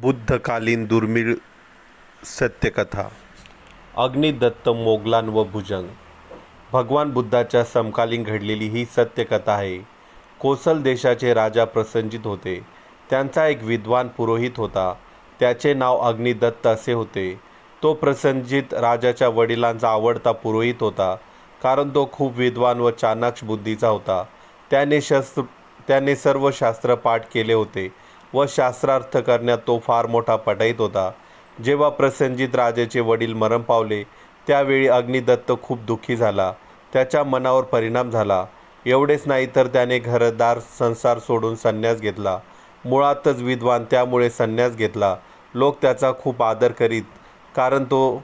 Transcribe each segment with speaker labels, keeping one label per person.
Speaker 1: बुद्धकालीन दुर्मिळ सत्यकथा. अग्निदत्त मोगलान व भुजंग. भगवान बुद्धाच्या समकालीन घडलेली ही सत्यकथा आहे. कोसल देशाचे राजा प्रसंजित होते. त्यांचा एक विद्वान पुरोहित होता. त्याचे नाव अग्निदत्त असे होते. तो प्रसंजित राजाच्या वडिलांचा आवडता पुरोहित होता. कारण तो खूप विद्वान व चाणाक्ष बुद्धीचा होता. त्याने शस्त्र त्याने सर्व शास्त्र पाठ केले होते. व शास्त्रार्थ करण्यात तो फार मोठा पटाईत होता. जेव्हा प्रसंजित राजेचे वडील मरण पावले त्यावेळी अग्निदत्त खूप दुःखी झाला. त्याच्या मनावर परिणाम झाला. एवढेच नाही तर त्याने घरदार संसार सोडून संन्यास घेतला. मुळातच विद्वान त्यामुळे संन्यास घेतला. लोक त्याचा खूप आदर करीत कारण तो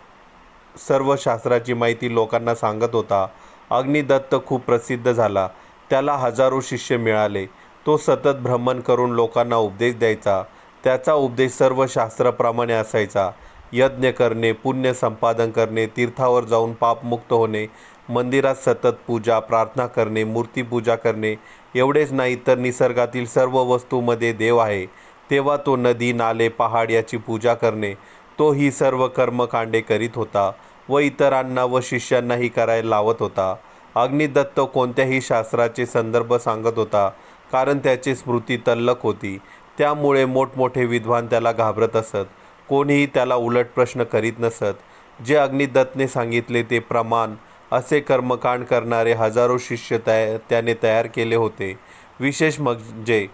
Speaker 1: सर्व शास्त्राची माहिती लोकांना सांगत होता. अग्निदत्त खूप प्रसिद्ध झाला. त्याला हजारो शिष्य मिळाले. तो सतत भ्रमण करून लोकांना उपदेश द्यायचा त्याचा उपदेश सर्व शास्त्राप्रमाणे असायचा. यज्ञ करणे पुण्य संपादन करणे तीर्थावर जाऊन पापमुक्त होणे मंदिरात सतत पूजा प्रार्थना करणे मूर्तीपूजा करणे एवढेच नाही तर निसर्गातील सर्व वस्तूमध्ये देव आहे. तेव्हा तो नदी नाले पहाड याची पूजा करणे तो ही सर्व कर्मकांडे करीत होता व इतरांना व शिष्यांनाही करायला लावत होता. अग्निदत्त कोणत्याही शास्त्राचे संदर्भ सांगत होता. कारण त्याची स्मृती तल्लक होती. त्यामुळे मोठमोठे विद्वान त्याला घाबरत असत. कोणीही त्याला उलट प्रश्न करीत नसत. जे अग्निदत्तने सांगितले ते प्रमाण असे कर्मकांड करणारे हजारो शिष्य तया त्याने तयार केले होते. विशेष म्हणजे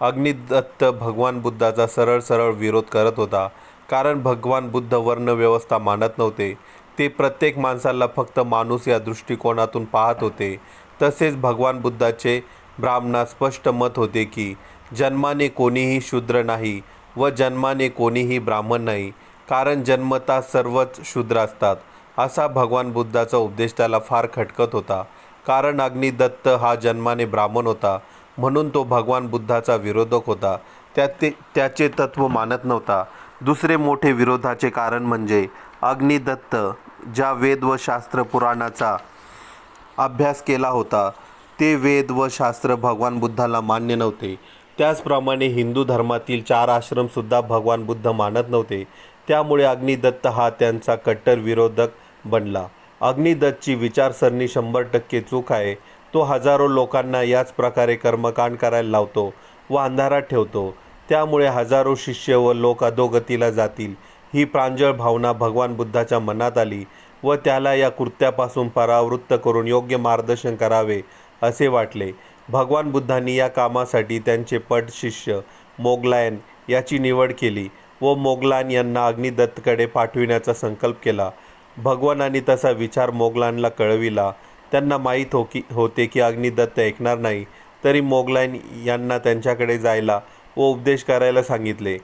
Speaker 1: अग्निदत्त भगवान बुद्धाचा सरळ सरळ विरोध करत होता. कारण भगवान बुद्ध वर्णव्यवस्था मानत नव्हते. ते प्रत्येक माणसाला फक्त माणूस या दृष्टिकोनातून पाहत होते. तसेच भगवान बुद्धाचे ब्राह्मणा स्पष्ट मत होते की जन्माने कोणीही शूद्र नाही व जन्माने कोणीही ब्राह्मण नाही कारण जन्मता सर्वच शूद्र असतात असा भगवान बुद्धाचा उपदेश त्याला फार खटकत होता. कारण अग्निदत्त हा जन्माने ब्राह्मण होता म्हणून तो भगवान बुद्धाचा विरोधक होता. त्या ते त्याचे तत्त्व मानत नव्हता. दुसरे मोठे विरोधाचे कारण म्हणजे अग्निदत्त ज्या वेद व शास्त्र पुराणाचा अभ्यास केला होता ते वेद व शास्त्र भगवान बुद्धाला मान्य नव्हते. त्याचप्रमाणे हिंदू धर्मातील चार आश्रमसुद्धा भगवान बुद्ध मानत नव्हते. त्यामुळे अग्निदत्त हा त्यांचा कट्टर विरोधक बनला. अग्निदत्तची विचारसरणी शंभर टक्के चूक आहे. तो हजारो लोकांना याच प्रकारे कर्मकांड करायला लावतो व अंधारात ठेवतो. त्यामुळे हजारो शिष्य व लोक अधोगतीला जातील. ही प्रांजळ भावना भगवान बुद्धाच्या मनात आली व त्याला या कृत्यापासून परावृत्त करून योग्य मार्गदर्शन करावे असे वाटले. भगवान बुद्धांनी या कामासाठी त्यांचे पट शिष्य मोगलायन याची निवड केली व मोगलान यांना अग्निदत्तकडे पाठविण्याचा संकल्प केला. भगवानांनी तसा विचार मोगलांना कळविला. त्यांना माहीत हो की होते की अग्निदत्त ऐकणार नाही तरी मोगलायन यांना त्यांच्याकडे जायला व उपदेश करायला सांगितले.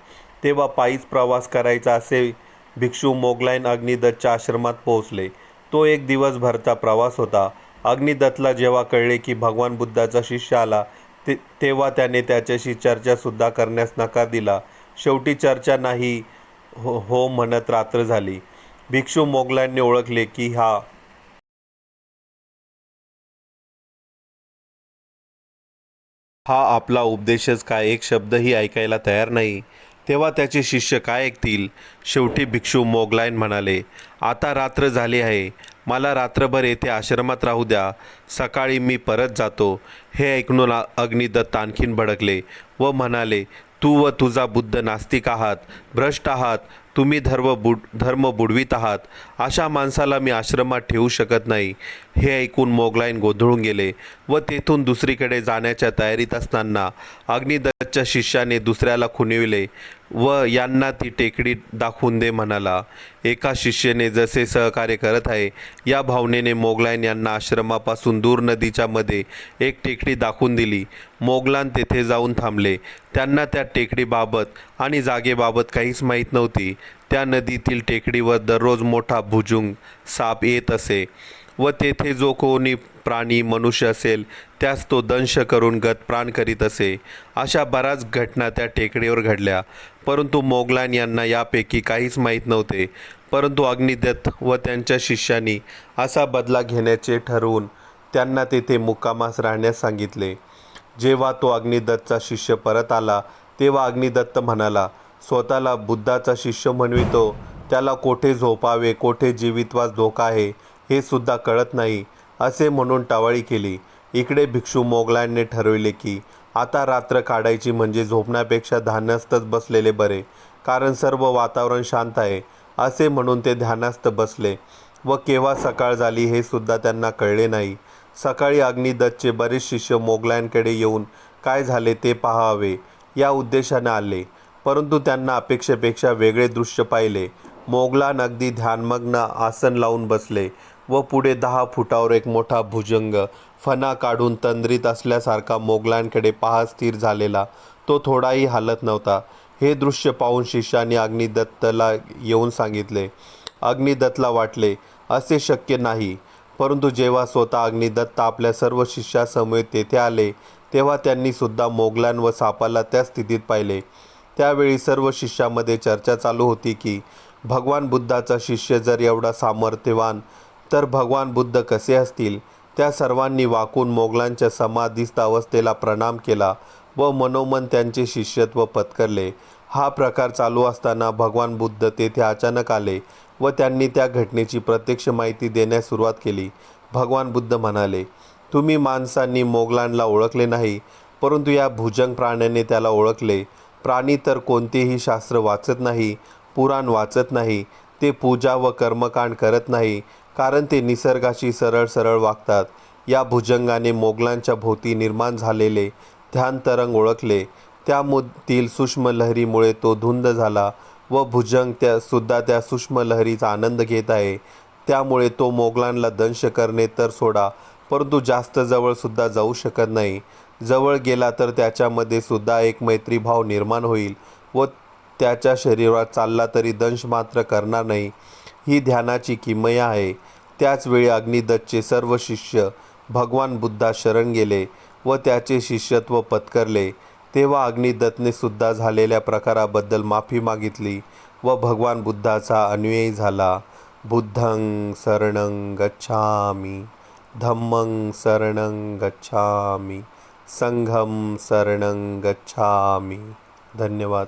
Speaker 1: तेव्हा पायीच प्रवास करायचा असे भिक्षू मोगलायन अग्निदत्तच्या आश्रमात पोहोचले. तो एक दिवसभरचा प्रवास होता. अग्निदत्तला जेव्हा कळले की भगवान बुद्धाचा शिष्य आला ते तेव्हा त्याने त्याच्याशी चर्चासुद्धा करण्यास नकार दिला. शेवटी चर्चा नाही हो हो म्हणत रात्र झाली. भिक्षू मोगलांनी ओळखले की हा हा आपला उपदेशच काय? एक शब्दही ऐकायला तयार नाही. तेव्हा त्याचे शिष्य काय ऐकतील? शेवटी भिक्षू मोगलायन म्हणाले आता रात्र झाली आहे. मला रात्रभर येथे आश्रमात राहू द्या. सकाळी मी परत जातो. हे ऐकून अग्निदत्त आणखीन भडकले व म्हणाले तू व तुझा बुद्ध नास्तिक आहात भ्रष्ट आहात तुम्ही धर्म बुड धर्म बुडवीत आहात. अशा माणसाला मी आश्रमात ठेवू शकत नाही. हे ऐकून मोगलाईन गोंधळून गेले व तेथून दुसरीकडे जाण्याच्या तयारीत असताना अग्निदत्तच्या शिष्याने दुसऱ्याला खुनिविले व यांना ती टेकडी दाखवून दे म्हणाला. एका शिष्येने जसे सहकार्य करत आहे या भावनेने मोगलाईन यांना आश्रमापासून दूर नदीच्या मध्ये एक टेकडी दाखवून दिली. मोगलान तेथे जाऊन थांबले. त्यांना त्या टेकडीबाबत आणि जागेबाबत काहीच माहीत नव्हती. त्या नदीतील टेकडीवर दररोज मोठा भुजुंग साप येत असे व तेथे जो कोणी प्राणी मनुष्य असेल त्यास तो दंश करून गतप्राण करीत असे. अशा बऱ्याच घटना त्या टेकडीवर घडल्या. परंतु मोगलान यांना यापैकी काहीच माहीत नव्हते. परंतु अग्निदत्त व त्यांच्या शिष्यांनी असा बदला घेण्याचे ठरवून त्यांना तेथे मुक्कामास राहण्यास सांगितले. जेव्हा तो अग्निदत्तचा शिष्य परत आला तेव्हा अग्निदत्त म्हणाला स्वतःला बुद्धाचा शिष्य म्हणवितो. त्याला कोठे झोपावे कोठे जीवितवास धोका आहे हे सुद्धा कळत नाही असे म्हणून टावाळी केली. इकडे भिक्षू मोगलांनी ठरविले की आता रात्र काढायची म्हणजे झोपण्यापेक्षा ध्यानस्थच बसलेले बरे कारण सर्व वातावरण शांत आहे असे म्हणून ते ध्यानस्थ बसले. व केव्हा सकाळ झाली हे सुद्धा त्यांना कळले नाही. सकाळी अग्निदत्तचे बरेच शिष्य मोगलांकडे येऊन काय झाले ते पाहावे या उद्देशाने आले. परंतु त्यांना अपेक्षेपेक्षा वेगळे दृश्य पाहिले. मोगलान अगदी ध्यानमग्न आसन लावून बसले व पुढे दहा फुटावर एक मोठा भुजंग फणा काढून तंद्रीत असल्यासारखा मोगलांकडे पहा स्थिर झालेला तो थोडाही हालत नव्हता. हे दृश्य पाहून शिष्याने अग्निदत्तला येऊन सांगितले अग्निदत्तला वाटले असे शक्य नाही. परंतु जेव्हा स्वतः अग्निदत्त आपल्या सर्व शिष्यासमोर तेथे आले तेव्हा त्यांनी सुद्धा मोगलान व सापाला त्या स्थितीत पाहिले. त्यावेळी सर्व शिष्यामध्ये चर्चा चालू होती की भगवान बुद्धाचा शिष्य जर एवढा सामर्थ्यवान तर भगवान बुद्ध कसे असतील? त्या सर्वांनी वाकून मोगलांच्या समाधीस्थ अवस्थेला प्रणाम केला व मनोमन त्यांचे शिष्यत्व पत्करले. हा प्रकार चालू असताना भगवान बुद्ध तेथे अचानक आले व त्यांनी त्या घटनेची प्रत्यक्ष माहिती देण्यास सुरुवात केली. भगवान बुद्ध म्हणाले तुम्ही माणसांनी मोगलांना ओळखले नाही परंतु या भुजंग प्राण्याने त्याला ओळखले. प्राणी तर कोणतेही शास्त्र वाचत नाही पुराण वाचत नाही ते पूजा व कर्मकांड करत नाही कारण ते निसर्गाशी सरळ सरळ वागतात. या भुजंगाने मोगलांच्या भोवती निर्माण झालेले ध्यान तरंग ओळखले. त्यामधील सूक्ष्म लहरीमुळे तो धुंद झाला व भुजंग त्या सुद्धा त्या सूक्ष्म लहरीचा आनंद घेत आहे. त्यामुळे तो मोगलांना दंश करणे तर सोडा परंतु जास्त जवळसुद्धा जाऊ शकत नाही. जवळ गेला तर त्याच्यामध्ये सुद्धा एक मैत्रीभाव निर्माण होईल व त्याच्या शरीरात चालला तरी दंश मात्र करणार नाही. ही ध्यानाची किमया आहे. त्याचवेळी अग्निदत्तचे सर्व शिष्य भगवान बुद्धा शरण गेले व त्याचे शिष्यत्व पत्करले. तेव्हा अग्निदत्तने सुद्धा झालेल्या प्रकाराबद्दल माफी मागितली व भगवान बुद्धाचा अन्वयी झाला. बुद्धं शरणं गच्छामी धम्मं शरणं गच्छामी संघं शरणं गच्छामी. धन्यवाद.